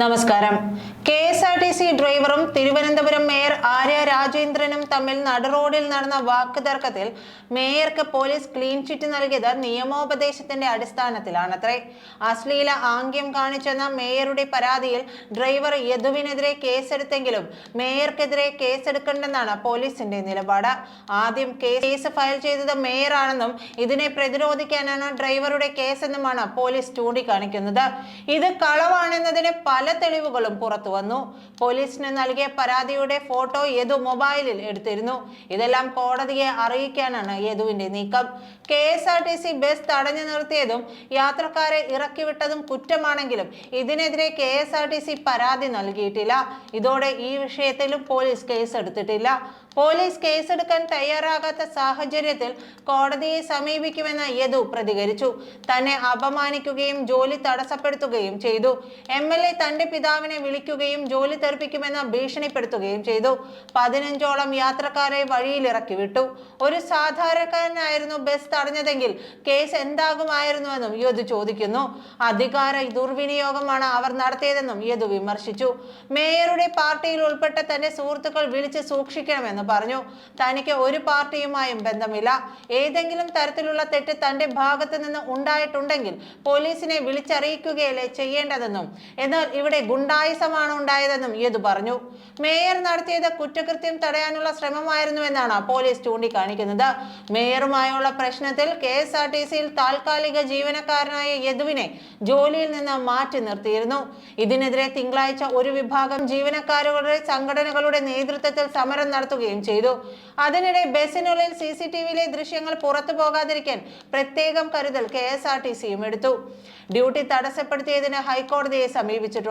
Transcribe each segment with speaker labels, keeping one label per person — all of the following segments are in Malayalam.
Speaker 1: നമസ്കാരം. K S R T C ഡ്രൈവറും തിരുവനന്തപുരം മേയർ ആര്യ രാജേന്ദ്രനും തമ്മിൽ നടുറോഡിൽ നടന്ന വാക്കുതർക്കത്തിൽ മേയർക്ക് പോലീസ് ക്ലീൻ ചിറ്റ് നൽകിയത് നിയമോപദേശത്തിന്റെ അടിസ്ഥാനത്തിലാണത്രേ. അശ്ലീല ആംഗ്യം കാണിച്ചെന്ന മേയറുടെ പരാതിയിൽ ഡ്രൈവർ യദുവിനെതിരെ കേസെടുത്തെങ്കിലും മേയർക്കെതിരെ കേസെടുക്കണ്ടെന്നാണ് പോലീസിന്റെ നിലപാട്. ആദ്യം കേസ് ഫയൽ ചെയ്തത് മേയറാണെന്നും ഇതിനെ പ്രതിരോധിക്കാനാണ് ഡ്രൈവറുടെ കേസെന്നുമാണ് പോലീസ് ചൂണ്ടിക്കാണിക്കുന്നത്. ഇത് കളവാണെന്നതിന് പല തെളിവുകളും പുറത്തുവന്നു പോലീസിന് നൽകിയ പരാതിയുടെ ഫോട്ടോ യദു മൊബൈലിൽ എടുത്തിരുന്നു. ഇതെല്ലാം കോടതിയെ അറിയിക്കാനാണ് യദുവിന്റെ നീക്കം. K S R T C bus തടഞ്ഞു നിർത്തിയതും യാത്രക്കാരെ ഇറക്കിവിട്ടതും കുറ്റമാണെങ്കിലും ഇതിനെതിരെ K S R T C പരാതി നൽകിയിട്ടില്ല. ഇതോടെ ഈ വിഷയത്തിലും പോലീസ് കേസെടുത്തിട്ടില്ല. പോലീസ് കേസെടുക്കാൻ തയ്യാറാകാത്ത സാഹചര്യത്തിൽ കോടതിയെ സമീപിക്കുമെന്ന് യദു പ്രതികരിച്ചു. തന്നെ അപമാനിക്കുകയും ജോലി തടസ്സപ്പെടുത്തുകയും ചെയ്തു. എം എൽ എ തന്റെ പിതാവിനെ വിളിക്കുകയും ജോലി തെറിപ്പിക്കുമെന്ന് ഭീഷണിപ്പെടുത്തുകയും ചെയ്തു. പതിനഞ്ചോളം യാത്രക്കാരെ വഴിയിലിറക്കി വിട്ടു. ഒരു സാധാരണക്കാരനായിരുന്നു ബസ് തടഞ്ഞതെങ്കിൽ കേസ് എന്താകുമായിരുന്നുവെന്നും യദു ചോദിക്കുന്നു. അധികാര ദുർവിനിയോഗമാണ് അവർ നടത്തിയതെന്നും യദു വിമർശിച്ചു. മേയറുടെ പാർട്ടിയിൽ ഉൾപ്പെട്ട തന്റെ സുഹൃത്തുക്കൾ വിളിച്ച് സൂക്ഷിക്കണമെന്ന് പറഞ്ഞു. തനിക്ക് ഒരു പാർട്ടിയുമായും ബന്ധമില്ല. ഏതെങ്കിലും തരത്തിലുള്ള തെറ്റ് തന്റെ ഭാഗത്ത് നിന്ന് ഉണ്ടായിട്ടുണ്ടെങ്കിൽ പോലീസിനെ വിളിച്ചറിയിക്കുകയല്ലേ ചെയ്യേണ്ടതെന്നും എന്നാൽ ഇവിടെ ഗുണ്ടായുസമാണ് ഉണ്ടായതെന്നും യദു പറഞ്ഞു. മേയർ നടത്തിയത് കുറ്റകൃത്യം തടയാനുള്ള ശ്രമമായിരുന്നുവെന്നാണ് പോലീസ് ചൂണ്ടിക്കാണിക്കുന്നത്. മേയറുമായുള്ള പ്രശ്നത്തിൽ കെ എസ് ആർ ടി സിയിൽ താൽക്കാലിക ജീവനക്കാരനായ യദുവിനെ ജോലിയിൽ നിന്ന് മാറ്റി നിർത്തിയിരുന്നു. ഇതിനെതിരെ തിങ്കളാഴ്ച ഒരു വിഭാഗം ജീവനക്കാരുടെ സംഘടനകളുടെ നേതൃത്വത്തിൽ സമരം നടത്തുകയും ചെയ്തു. അതിനിടെ ബസ്സിനുള്ളിൽ സി സി ടി വിയിലെ ദൃശ്യങ്ങൾ പുറത്തു പോകാതിരിക്കാൻ പ്രത്യേകം കരുതൽ കെ എസ് ആർ ടി സിയും എടുത്തു. ഡ്യൂട്ടി തടസ്സപ്പെടുത്തിയതിന് ഹൈക്കോടതിയെ സമീപിച്ചിട്ടുണ്ട്.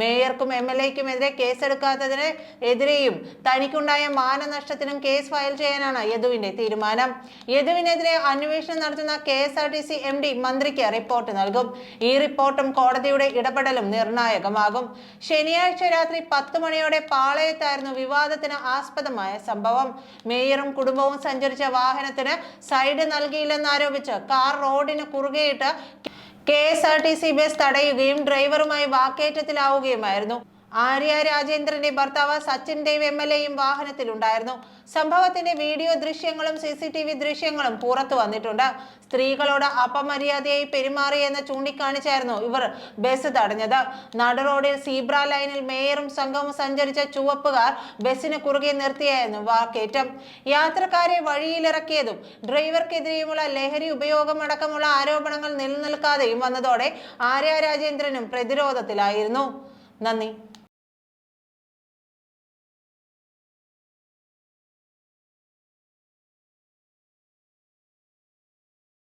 Speaker 1: മേയർക്കും എം എൽ എക്കും എതിരെ കേസെടുക്കാത്തതിന് എതിരെയും തനിക്കുണ്ടായ മാനനഷ്ടത്തിനും കേസ് ഫയൽ ചെയ്യാനാണ് യദുവിന്റെ തീരുമാനം. യദുവിനെതിരെ അന്വേഷണം നടത്തുന്ന K S R T C M D മന്ത്രിക്ക് റിപ്പോർട്ട് നൽകും. ഈ റിപ്പോർട്ടും കോടതിയുടെ ഇടപെടലും നിർണായകമാകും. ശനിയാഴ്ച രാത്രി പത്ത് മണിയോടെ പാളയത്തായിരുന്നു വിവാദത്തിന് ആസ്പദമായ സംഭവം. മേയറും കുടുംബവും സഞ്ചരിച്ച വാഹനത്തിന് സൈഡ് നൽകിയില്ലെന്നാരോപിച്ച് കാർ റോഡിന് കുറുകെയിട്ട് K S R T C bus തടയുകയും ഡ്രൈവറുമായി വാക്കേറ്റത്തിലാവുകയുമായിരുന്നു. ആര്യ രാജേന്ദ്രന്റെ ഭർത്താവ് സച്ചിൻ ദേവ് എം എൽ എയും വാഹനത്തിലുണ്ടായിരുന്നു. സംഭവത്തിന്റെ വീഡിയോ ദൃശ്യങ്ങളും സി സി ടി വി ദൃശ്യങ്ങളും പുറത്തു വന്നിട്ടുണ്ട്. സ്ത്രീകളോട് അപമര്യാദയായി പെരുമാറിയെന്ന് ചൂണ്ടിക്കാണിച്ചായിരുന്നു ഇവർ ബസ് തടഞ്ഞത്. നടുറോഡിൽ സീബ്ര ലൈനിൽ മേയറും സംഘവും സഞ്ചരിച്ച ചുവപ്പുകാർ ബസ്സിന് കുറുകെ നിർത്തിയായിരുന്നു വാക്കേറ്റം. യാത്രക്കാരെ വഴിയിലിറക്കിയതും ഡ്രൈവർക്കെതിരെയുമുള്ള ലഹരി ഉപയോഗമടക്കമുള്ള ആരോപണങ്ങൾ നിലനിൽക്കാതെയും വന്നതോടെ ആര്യ രാജേന്ദ്രനും പ്രതിരോധത്തിലായിരുന്നു. നന്ദി.